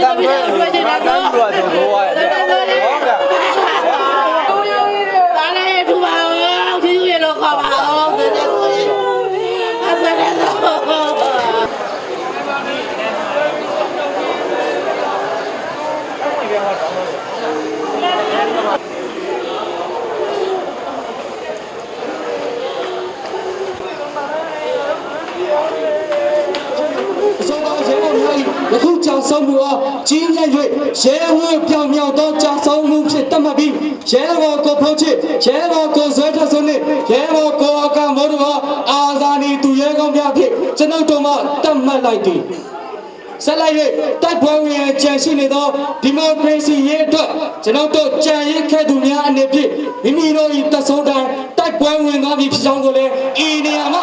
Não, não, não. ဆုံးမှုအားကြီးမြတ်၍ရဲဝံပြောင်မြောက်သောကြာဆုံးမှုဖြစ်တတ်မှတ်ပြီးရဲဘော်ကိုဖုတ်ချစ်ရဲဘော်ကိုဆွဲထဆုံနှင့်ရဲဘော်ကိုအကမိုးတော်အာဇာနည်သူရဲကောင်းများဖြင့်ကျွန်ုပ်တို့မှတတ်မှတ်လိုက်သည်ဆက်လိုက်၍တိုက်ပွဲဝင်ကြံရှိနေသောဒီမိုကရေစီရေးအတွက်ကျွန်တော်တို့ကြံရည်ခဲ့သူများအနေဖြင့်မိမိတို့၏တဆုံတိုင်းတိုက်ပွဲဝင်သွားပြီဖြစ်ကြောင်းကိုလည်းဤနေရာမှာ